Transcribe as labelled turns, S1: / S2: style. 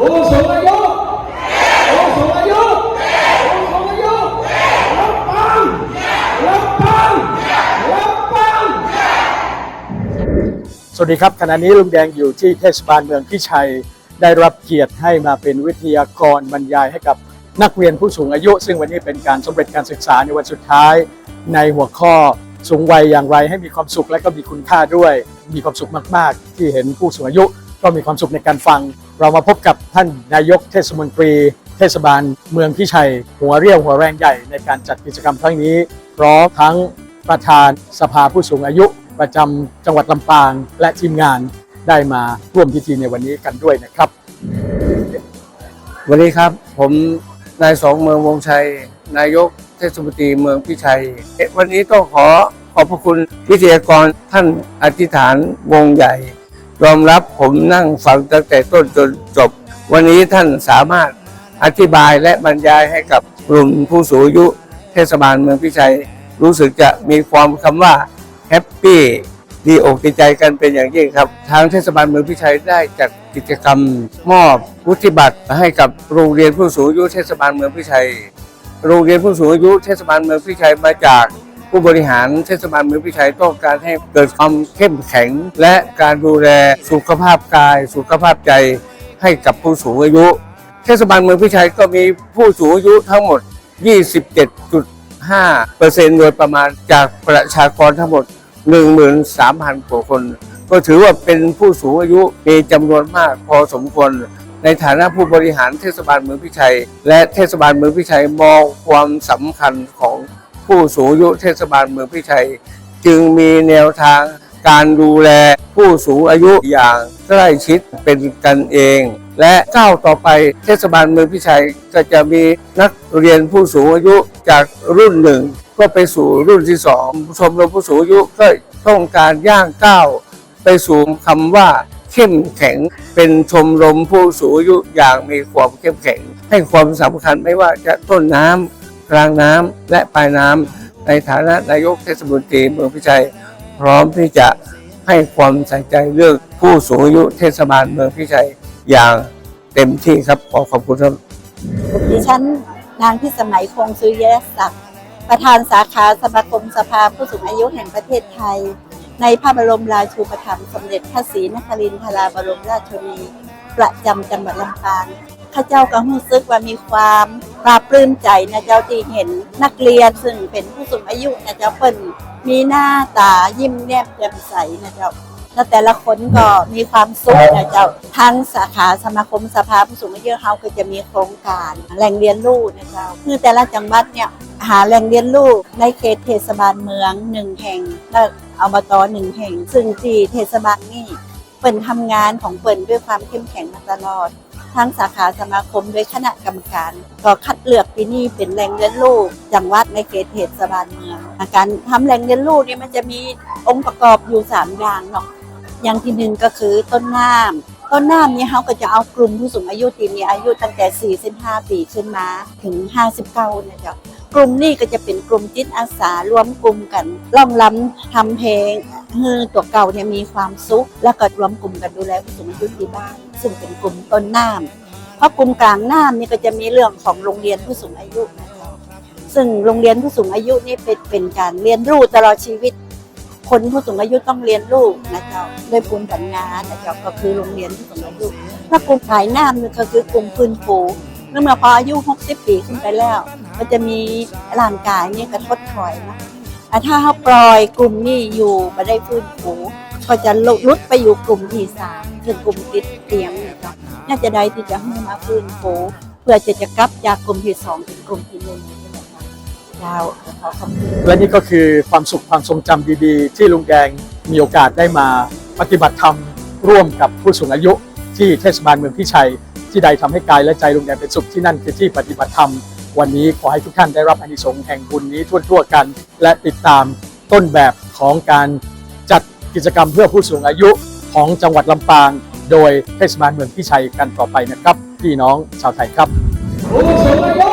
S1: ผู้สูงอายุผู้สูงอายุผู้สูงอายุรับฟังรับฟังรับฟังสวัสดีครับขณะนี้ลุงแดงอยู่ที่เทศบาลเมืองพิชัย ได้รับเกียรติให้มาเป็นวิทยากรบรรยายให้กับนักเรียนผู้สูงอายุ ซึ่งวันนี้เป็นการสำเร็จการศึกษาในวันสุดท้ายในหัวข้อสูงวัยอย่างไรให้มีความสุขและก็มีคุณค่าด้วย มีความสุขมาก ๆ ที่เห็นผู้สูงอายุก็มีความสุขในการฟัง เรามาพบกับท่านนายกเทศมนตรี เทศบาล เมืองพิชัย หัวเรี่ยวหัวแรงใหญ่ในการจัดกิจกรรมครั้งนี้พร้อมทั้งประธานสภาผู้สูงอายุ ประจำจังหวัดลำปาง และทีมงานได้มาร่วมพิธีในวันนี้กันด้วยนะครับ
S2: วันนี้ครับผมนายสองเมืองวงชัย นายกเทศมนตรีเมืองพิชัย วันนี้ต้องขอขอบพระคุณวิทยากรท่านอธิษฐานวงใหญ่ ยอมรับผมนั่งฟังตั้งแต่ต้นจนจบ วันนี้ท่านสามารถอธิบายและบรรยายให้กับกลุ่มผู้สูงอายุเทศบาลเมืองพิชัย รู้สึกจะมีความคำว่าแฮปปี้ดีอกดีใจกันเป็นอย่างยิ่งครับ ทางเทศบาลเมืองพิชัยได้จัดกิจกรรมมอบวุฒิบัตรให้กับโรงเรียนผู้สูงอายุเทศบาลเมืองพิชัย โรงเรียนผู้สูงอายุเทศบาลเมืองพิชัยมาจาก ผู้บริหารเทศบาลเมืองพิชัยต้องการให้เกิดความเข้มแข็ง และการดูแลสุขภาพกาย สุขภาพใจให้กับผู้สูงอายุ เทศบาลเมืองพิชัยก็มีผู้สูงอายุทั้งหมด 27.5เปอร์เซ็นต์โดยประมาณจากประชากรทั้งหมด 13,000กว่าคน ก็ถือว่าเป็นผู้สูงอายุมีจำนวนมากพอสมควรในฐานะผู้บริหารเทศบาลเมืองพิชัย และเทศบาลเมืองพิชัยมองความสำคัญของ ผู้สูงอายุเทศบาลเมืองพิชัย จึงมีแนวทางการดูแลผู้สูงอายุอย่างใกล้ชิดเป็นกันเอง และก้าวต่อไปเทศบาลเมืองพิชัยก็จะมีนักเรียนผู้สูงอายุจากรุ่นหนึ่งก็ไปสู่รุ่นที่สองชมรมผู้สูงอายุก็ต้องการย่างก้าวไปสู่คำว่าเข้มแข็งเป็นชมรมผู้สูงอายุอย่างมีความเข้มแข็ง ให้ความสำคัญไม่ว่าจะต้นน้ำ กลางน้ำและปลายน้ำในฐานะนายกเทศมนตรีเมืองพิชัย พร้อมที่จะให้ความใส่ใจเรื่องผู้สูงอายุเทศบาลเมืองพิชัยอย่างเต็มที่ครับขอขอบคุณครับ
S3: ดิฉันนางพิสมัยคงสุริยศักดิ์ประธานสาขาสมาคมสภาผู้สูงอายุแห่งประเทศไทย ในพระบรมราชูปถัมภ์สมเด็จพระศรีนครินทราบรมราชชนนีประจำจังหวัดลำปางข้าเจ้าก็รู้สึกว่ามีความ ปลาบปลื้มใจนะเจ้าที่เห็นนักเรียนซึ่งเป็นผู้สูงอายุนะเจ้าเปิ้นมีหน้าตายิ้มแย้มแจ่มใสนะเจ้าแล้วแต่ละคนก็มีความสุขนะเจ้าทั้งสาขาสมาคมสภาผู้สูงอายุเฮาก็จะมีโครงการแหล่งเรียนรู้นะเจ้าคือแต่ละจังหวัดเนี่ยหาแหล่งเรียนรู้ในเขตเทศบาลเมืองหนึ่งแห่งและอบตหนึ่งแห่ง ซึ่งที่เทศบาลนี่เปิ่นทำงานของเปิ่นด้วยความเข้มแข็งมาตลอด ทั้งสาขาสมาคมโดยคณะกรรมการ ก็คัดเลือกปีนี้เป็นแหล่งเรียนรู้จังหวัดในเขตเทศบาลเมืองการทำแหล่งเรียนรู้นี่มันจะมีองค์ประกอบอยู่สามอย่างเนาะอย่างที่หนึ่งก็คือต้นน้ำต้นน้ำนี่เขาก็จะเอากลุ่มผู้สูงอายุที่มีอายุตั้งแต่ 45 ปีขึ้นมาถึง 59นะเจ๊ะ กลุ่มนี้ก็จะเป็นกลุ่มจิตอาสารวมกลุ่มกันร้องรำทำเพลงให้ตัวเก่าเนี่ยมีความสุข แล้วก็รวมกลุ่มกันดูแลผู้สูงอายุที่บ้าน ซึ่งเป็นกลุ่มต้นน้ำเพราะกลุ่มกลางน้ำนี่ก็จะมีเรื่องของโรงเรียนผู้สูงอายุนะเจ๊ะซึ่งโรงเรียนผู้สูงอายุนี่เป็นเป็นการเรียนรู้ตลอดชีวิต คนผู้สูงอายุต้องเรียนรู้นะเจ้าด้วยภูมิปัญญานะเจ้าก็คือโรงเรียนผู้สูงอายุถ้ากลุ่มขายน้ำนี่ก็คือกลุ่มฟื้นฟูเมื่อพออายุ 60 ปีขึ้นไปแล้ว ก็จะมีร่างกายนี่กระทดถอยนะอ่ถ้าเขาปล่อยกลุ่มนี้อยู่ม่ได้ฟื้นฟูก็จะลุดไปอยู่กลุ่มที่สามคือกลุ่มติดเตียงเนี่ยเจ้าน่าจะได้ที่จะให้มาฟื้นฟูเพื่อจะจะกลับจากกลุ่มที่สองเป็นกลุ่มที่หนึ่งนี่และค่ะเจ้าขอขอบคุณ
S1: และนี่ก็คือความสุขความทรงจำดีๆ ที่ลุงแดงมีโอกาสได้มาปฏิบัติธรรมร่วมกับผู้สูงอายุที่เทศบาลเมืองพิชัย ที่ใดทำให้กายและใจลุงแดงเป็นสุขที่นั่นคือที่ปฏิบัติธรรม วันนี้ขอให้ทุกท่านได้รับอานิสงส์แห่งบุญนี้ทั่วๆกัน และติดตามต้นแบบของการจัดกิจกรรมเพื่อผู้สูงอายุของจังหวัดลำปาง โดยเทศบาลเมืองพิชัยกันต่อไปนะครับ พี่น้องชาวไทยครับผู้สูงอายุ